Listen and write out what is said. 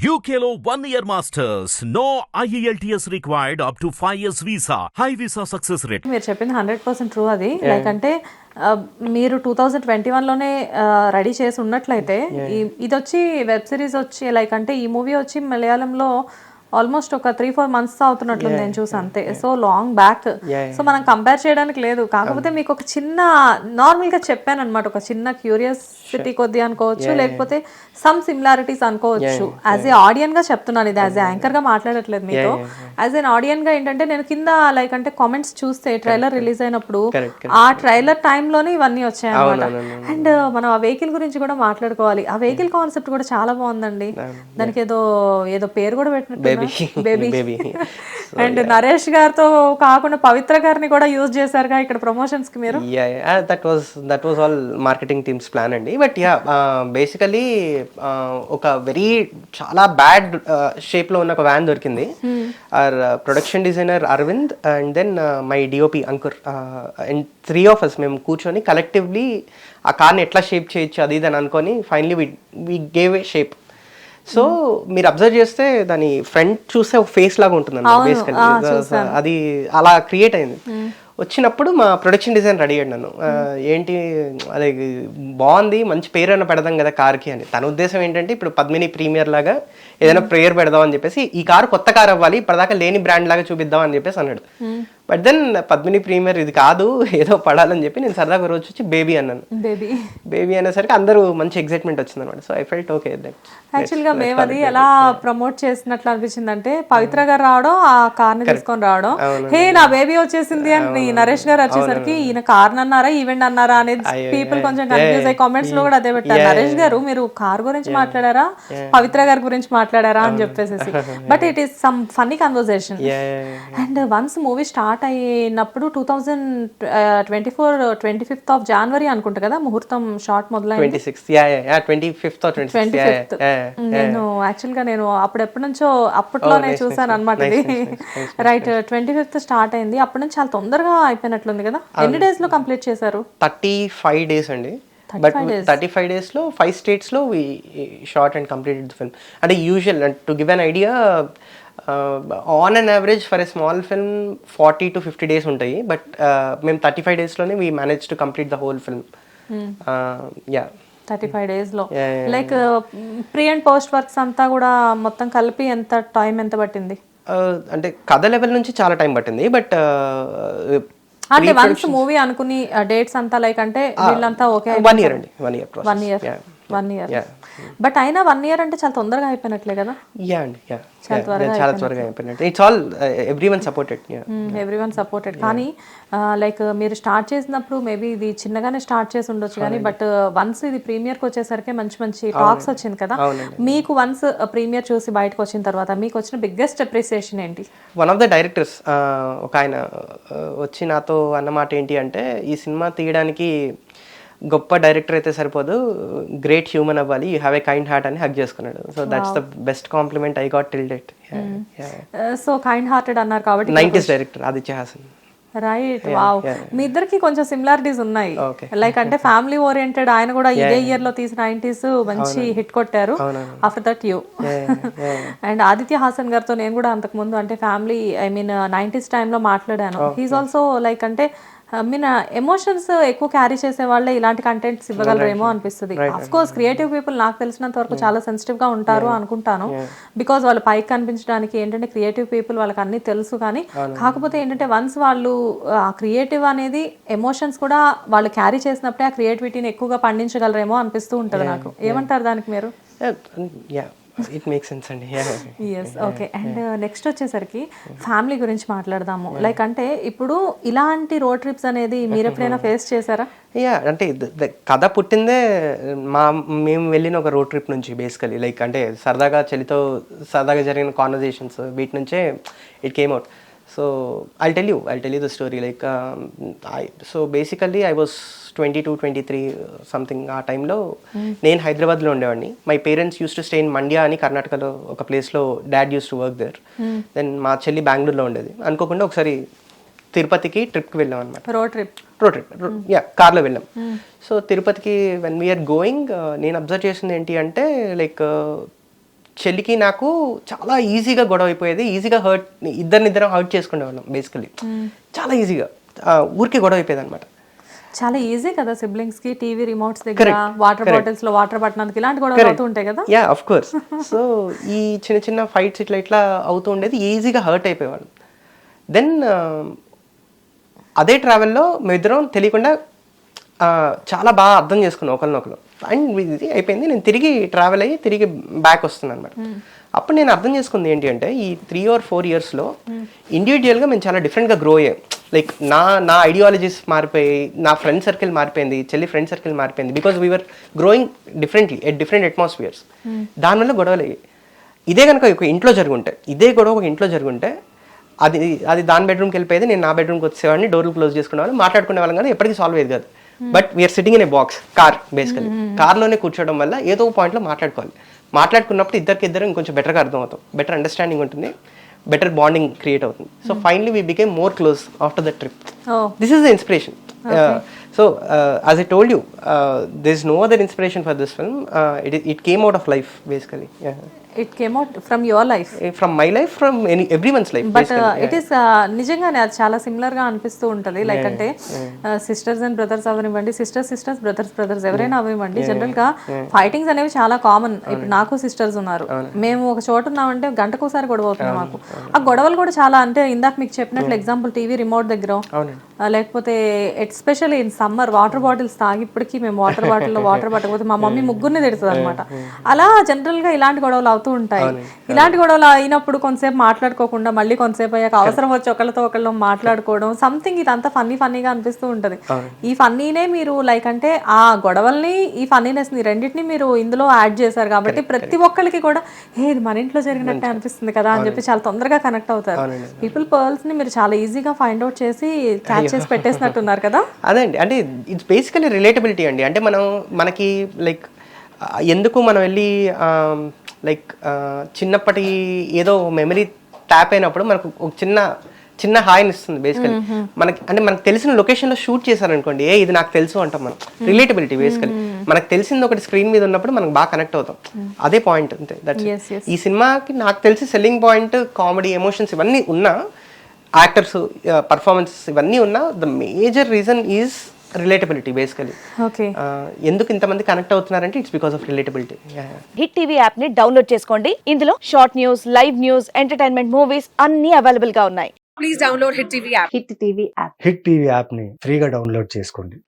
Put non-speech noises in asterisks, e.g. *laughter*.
One year masters. No E IELTS required up to 5 years visa. High visa success rate. మీరు చెప్పింది hundred percent true అది like అంటే మీరు two thousand twenty వన్లోనే ready చేసి ఉన్నట్లయితే ఇది వచ్చి వెబ్ సిరీస్ వచ్చి లైక్ అంటే ఈ మూవీ వచ్చి మలయాళంలో ఆల్మోస్ట్ ఒక త్రీ ఫోర్ మంత్స్ అవుతున్నట్లు నేను చూసి అంతే. సో లాంగ్ బ్యాక్ సో మనం కంపేర్ చేయడానికి లేదు. కాకపోతే మీకు ఒక చిన్న నార్మల్గా చెప్పాను అనమాట ఒక చిన్న క్యూరియాసిటీ కొద్ది అనుకోవచ్చు లేకపోతే సమ్ సిమిలారిటీస్ అనుకోవచ్చు. యాజ్ ఏ ఆడియన్గా చెప్తున్నాను ఇది. యాజ్ ఏ యాంకర్గా మాట్లాడట్లేదు మీతో. యాజ్ ఎన్ ఆడియన్గా ఏంటంటే నేను కింద లైక్ అంటే కామెంట్స్ చూస్తే ట్రైలర్ రిలీజ్ అయినప్పుడు ఆ ట్రైలర్లోనే ఇవన్నీ వచ్చాయి అనమాట అండ్ మనం ఆ వెహికల్ గురించి కూడా మాట్లాడుకోవాలి. ఆ వెహికల్ కాన్సెప్ట్ కూడా చాలా బాగుందండి. దానికి ఏదో ఏదో పేరు కూడా పెట్టినట్టు బేబీ. అండ్ నరేష్ గారితో కాకుండా పవిత్ర గారిని కూడా యూజ్ చేశారుగా ఇక్కడ ప్రమోషన్స్కి మీరు? That was that was all marketing teams plan అండి. బట్ యా బేసికలీ ఒక వెరీ చాలా బ్యాడ్ షేప్లో ఉన్న ఒక వ్యాన్ దొరికింది. Our production designer Aravind and then my DOP Ankur and three of us మేము కూర్చొని కలెక్టివ్లీ ఆ కార్ని ఎట్లా షేప్ చేయొచ్చు అది ఇది అని అనుకొని finally we we gave a shape so మీరు అబ్జర్వ్ చేస్తే దాని ఫ్రంట్ చూస్తే ఒక ఫేస్ లాగా ఉంటుంది అది అలా క్రియేట్ అయింది. వచ్చినప్పుడు మా ప్రొడక్షన్ డిజైనర్ అడిగాడు నన్ను. ఆ, ఏంటి అదే బాగుంది మంచి పేరు అయినా పెడదాం కదా కార్కి అని. తన ఉద్దేశం ఏంటంటే ఇప్పుడు పద్మిని ప్రీమియర్ లాగా ఏదైనా ప్రేయర్ పెడదాం అని చెప్పేసి ఈ కారు కొత్త కార్ అవ్వాలి ఇప్పటిదాకా లేని బ్రాండ్ లాగా చూపిద్దాం అని చెప్పేసి అన్నాడు. బట్ దెన్ పద్మిని ప్రీమియర్ ఇది కాదు ఏదో పడాలని చెప్పి నేను సరదాగా రోజు వచ్చి బేబీ అన్నాను. బేబీ బేబీ అనేసరికి అందరూ మంచి ఎగ్జైట్మెంట్ వచ్చింది అనమాట సో ఐ ఫెల్ట్ ఓకే యాక్చువల్గా మేము అది ఎలా ప్రమోట్ చేసినట్లు అనిపించింది అంటే పవిత్ర గారు రావడం ఆ కార్ని తీసుకొని రావడం. హే నా బేబీ వచ్చేసింది అని నరేష్ గారు వచ్చేసరికి ఈయన కార్ అన్నారా ఈవెంట్ అన్నారా అనేది పీపుల్ కొంచెం కన్ఫ్యూజ్ అయ్యి కామెంట్స్లో కూడా అదే పెట్టారు. నరేష్ గారు మీరు కార్ గురించి మాట్లాడారా? పవిత్ర గారి గురించి మాట్లాడారా అని చెప్పేసి but it is some funny conversation and once movie start అయినప్పుడు two thousand twenty four twenty fifth of January అనుకుంటా కదా ముహూర్తం షార్ట్ మొదలైంది. Twenty fifth twenty fifth. నేను యాక్చువల్గా నేను అప్పుడు ఎప్పటి నుంచో అప్పట్లోనే చూసాను అనమాట ఇది. రైట్ ట్వంటీ ఫిఫ్త్ స్టార్ట్ అయింది. అప్పటి నుంచి చాలా తొందరగా అయిపోయినట్లుంది కదా. ఎన్ని డేస్లో కంప్లీట్ చేశారు? థర్టీ ఫైవ్ డేస్ అండి. బట్ థర్టీ ఫైవ్ డేస్లో ఫైవ్ స్టేట్స్లో షార్ట్ అండ్ కంప్లీటెడ్ ఫిల్మ్ అంటే usual to give an idea on an average for a small film forty to fifty days ఉంటాయి. బట్ మేము థర్టీ ఫైవ్ డేస్లోనే we manage to complete the whole film yeah thirty five డేస్లో. Like pre and post works అంతా కూడా మొత్తం కలిపి ఎంత time ఎంత పట్టింది? అంటే కథ లెవెల్ నుంచి చాలా టైం పట్టింది. బట్ అంటే వన్స్ మూవీ అనుకుని డేట్స్ అంతా లైక్ అంటే వీళ్ళంతా ఓకే వన్ ఇయర్ అండి. One year one year one year but అయినా వన్ ఇయర్ అంటే చాలా తొందరగా అయిపోయినట్లే కదా? యా అండి. యా చాలా త్వరగా అయిపోయినట్టు it's all every one supported every one supported కానీ లైక్ మీరు స్టార్ట్ చేసినప్పుడు మేబీ ఇది చిన్నగానే స్టార్ట్ చేసి ఉండొచ్చు కానీ బట్ వన్స్ ఇది ప్రీమియర్కి వచ్చేసరికి మంచి మంచి టాక్స్ వచ్చింది కదా మీకు వన్స్ ప్రీమియర్ చూసి బయటకు వచ్చిన తర్వాత మీకు వచ్చిన బిగ్గెస్ట్ అప్రిసియేషన్ ఏంటి? వన్ ఆఫ్ ద డైరెక్టర్స్ ఒక ఆయన uh, వచ్చి నాతో అన్నమాట ఏంటి అంటే ఈ సినిమా తీయడానికి గొప్ప డైరెక్టర్ అయితే సరిపోదు. గ్రేట్ హ్యూమన్ అవ్వాలి. You have a kind heart అని హక్ చేసుకున్నాడు. So that's the best compliment I got till date so kind hearted అన్నారు కాబట్టి nineties director Aditya Hasan right wow మీ ఇద్దరికి కొంచెం సిమిలారిటీస్ ఉన్నాయి. లైక్ అంటే *laughs* ఫ్యామిలీ ఓరియంటెడ్ ఆయన కూడా ఇదే ఇయర్లో తీసిన నైన్టీస్ మంచి హిట్ కొట్టారు. After that you and Aditya Hasan గారితో నేను కూడా అంతకు ముందు అంటే ఫ్యామిలీ ఐ మీన్ నైన్టీస్లో మాట్లాడాను. హీస్ ఆల్సో లైక్ అంటే మీన్ ఎమోషన్స్ ఎక్కువ క్యారీ చేసే వాళ్ళే ఇలాంటి కంటెంట్స్ ఇవ్వగలరేమో అనిపిస్తుంది. అఫ్ కోర్స్ క్రియేటివ్ పీపుల్ నాకు తెలిసినంత వరకు చాలా సెన్సిటివ్గా ఉంటారు అనుకుంటాను. బికాస్ వాళ్ళు పైకి కనిపించడానికి ఏంటంటే క్రియేటివ్ పీపుల్ వాళ్ళకి అన్ని తెలుసు కానీ కాకపోతే ఏంటంటే వన్స్ వాళ్ళు ఆ క్రియేటివ్ అనేది ఎమోషన్స్ కూడా వాళ్ళు క్యారీ చేసినప్పుడే ఆ క్రియేటివిటీని ఎక్కువగా పండించగలరేమో అనిపిస్తూ ఉంటుంది నాకు. ఏమంటారు దానికి మీరు? ఇట్ మేక్ సెన్స్ అండి. ఎస్ ఓకే అండ్ నెక్స్ట్ వచ్చేసరికి ఫ్యామిలీ గురించి మాట్లాడదాము. లైక్ అంటే ఇప్పుడు ఇలాంటి రోడ్ ట్రిప్స్ అనేది మీరు ఎప్పుడైనా ఫేస్ చేశారా? యా అంటే కథ పుట్టిందే మా మేము వెళ్ళిన ఒక రోడ్ ట్రిప్ నుంచి బేసికలీ లైక్ అంటే సరదాగా చలితో సరదాగా జరిగిన కాన్వర్జేషన్స్ వీటి నుంచే it came out so I tell you I tell you the story like I so basically I was twenty two twenty three something ఆ టైంలో నేను హైదరాబాద్లో ఉండేవాడిని. My parents use to stay in Mandya అని కర్ణాటకలో ఒక ప్లేస్లో dad use to work there then మా చెల్లి బెంగళూరులో ఉండేది. అనుకోకుండా ఒకసారి తిరుపతికి ట్రిప్కి వెళ్ళాం అనమాట road trip road trip yeah కార్లో వెళ్ళాం. సో తిరుపతికి వెన్ వీఆర్ గోయింగ్ నేను అబ్జర్వ్ చేసింది ఏంటి అంటే లైక్ చెల్లికి నాకు చాలా ఈజీగా గొడవ అయిపోయేది ఈజీగా హర్ట్ ఇద్దరినిద్దరం హర్ట్ చేసుకునేవాళ్ళం బేసికలీ చాలా ఈజీగా. ఊరికే గొడవ అయిపోయేది అనమాట చాలా ఈజీ కదా సిబ్లింగ్స్కి టీవీ రిమోట్స్ దగ్గర వాటర్ బాటిల్స్లో వాటర్ పట్టడానికి ఇలాంటి గొడవలు అవుతూ ఉంటాయి కదా? యా అఫ్ కోర్స్ సో ఈ చిన్న చిన్న ఫైట్స్ ఇట్లా ఇట్లా అవుతూ ఉండేది. ఈజీగా హర్ట్ అయిపోయేవాడు దెన్ అదే ట్రావెల్లో మేమిద్దరం తెలియకుండా చాలా బాగా అర్థం చేసుకున్నాం ఒకరినొకరు అండ్ ఇది అయిపోయింది. నేను తిరిగి ట్రావెల్ అయ్యి తిరిగి బ్యాక్ వస్తున్నాను అనమాట అప్పుడు నేను అర్థం చేసుకుంది ఏంటి అంటే ఈ త్రీ ఆర్ ఫోర్ ఇయర్స్లో ఇండివిజువల్గా మేము చాలా డిఫరెంట్గా గ్రో అయ్యాం. లైక్ నా నా ఐడియాలజీస్ మారిపోయి నా ఫ్రెండ్ సర్కిల్ మారిపోయింది చెల్లి ఫ్రెండ్ సర్కిల్ మారిపోయింది because we're growing differently at different atmospheres దానివల్ల గొడవలు అయ్యాయి. ఇదే కనుక ఒక ఇంట్లో జరుగుంటే ఇదే గొడవ ఒక ఇంట్లో జరుగుంటే అది అది దాని బెడ్రూమ్కి వెళ్ళిపోయేది నేను నా బెడ్రూమ్కి వచ్చేవాడిని డోర్లు క్లోజ్ చేసుకునే వాళ్ళు మాట్లాడుకునే వాళ్ళం కానీ ఎప్పటికీ సాల్వ్ అయ్యేది కాదు. But we're sitting in a box car basically కార్లోనే కూర్చోవడం వల్ల ఏదో ఒక పాయింట్లో మాట్లాడుకోవాలి. మాట్లాడుకున్నప్పుడు ఇద్దరికి ఇద్దరు ఇంకొంచెం బెటర్గా అర్థం అవుతాం. బెటర్ అండర్స్టాండింగ్ ఉంటుంది. బెటర్ బాండింగ్ క్రియేట్ అవుతుంది. So finally we became more close after the trip oh this is the inspiration. Uh, so uh, as i told you uh, there's no other inspiration for this film. Uh, it, it it came out from your life from my life from any everyone's life but. It is నిజంగానే అది చాలా సిమిలర్గా అనిపిస్తూ ఉంటది. Like అంటే sisters and brothers అవనివ్వండి sisters sisters brothers brothers ఎవరైనా అవనివ్వండి. జనరల్గా ఫైటింగ్స్ అనేవి చాలా కామన్ ఇప్పుడు నాకు సిస్టర్స్ ఉన్నారు. మేము ఒక చోట ఉన్నామంటే గంటకోసారి గొడవ అవుతుంది మాకు. ఆ గొడవలు కూడా చాలా అంటే ఇందాక మీకు చెప్పినట్లు ఎగ్జాంపుల్ టీవీ రిమోట్ దగ్గర లేకపోతే especially in summer water bottles తాగి ఇప్పటికీ మేము వాటర్ బాటిల్లో వాటర్ పట్టకపోతే మా మమ్మీ ముగ్గురిని తిడుతుంది అనమాట అలా జనరల్గా ఇలాంటి గొడవలు అవుతూ ఉంటాయి. ఇలాంటి గొడవలు అయినప్పుడు కొంతసేపు మాట్లాడుకోకుండా మళ్ళీ కొంతసేపు అయ్యాక అవసరం వచ్చి ఒకళ్ళతో ఒకళ్ళు మాట్లాడుకోవడం సంథింగ్ ఇదంతా ఫన్నీ ఫన్నీగా అనిపిస్తూ ఉంటది. ఈ ఫన్నీనే మీరు లైక్ అంటే ఆ గొడవల్ని ఈ ఫన్నీనెస్ని రెండింటిని మీరు ఇందులో యాడ్ చేశారు కాబట్టి ప్రతి ఒక్కరికి కూడా ఏ ఇది మన ఇంట్లో జరిగినట్టే అనిపిస్తుంది కదా అని చెప్పి చాలా తొందరగా కనెక్ట్ అవుతారు. పీపుల్ పర్ల్స్ని మీరు చాలా ఈజీగా ఫైండ్ అవుట్ చేసి క్యాచ్ చేసి పెట్టేసినట్టున్నారు కదా? అదే అండి అంటే ఇట్స్ బేసికలీ రిలేటబిలిటీ అండి. అంటే మనం మనకి లైక్ ఎందుకు మనం వెళ్ళి లైక్ చిన్నప్పటి ఏదో మెమరీ ట్యాప్ అయినప్పుడు మనకు ఒక చిన్న చిన్న హాయిని ఇస్తుంది బేసికలీ. మనకి అంటే మనకు తెలిసిన లొకేషన్లో షూట్ చేశారనుకోండి ఏ ఇది నాకు తెలుసు అంటాం మనం. Relatability basically. మనకు తెలిసింది ఒకటి స్క్రీన్ మీద ఉన్నప్పుడు మనం బాగా కనెక్ట్ అవుతాం. అదే పాయింట్ అంతే దట్. ఈ సినిమాకి నాకు తెలిసి సెల్లింగ్ పాయింట్ కామెడీ ఎమోషన్స్ ఇవన్నీ ఉన్నా యాక్టర్స్ పర్ఫార్మెన్స్ ఇవన్నీ ఉన్నా the major reason is relatability basically okay ఎందుకు ఇంతమంది connect అవుతున్నారంటే it's because of relatability hit TV యాప్ని డౌన్లోడ్ చేసుకోండి. ఇందులో short news live news entertainment movies అన్ని అవైలబుల్గా ఉన్నాయి. హిట్ టీవీ యాప్ని ఫ్రీగా డౌన్లోడ్ చేసుకోండి.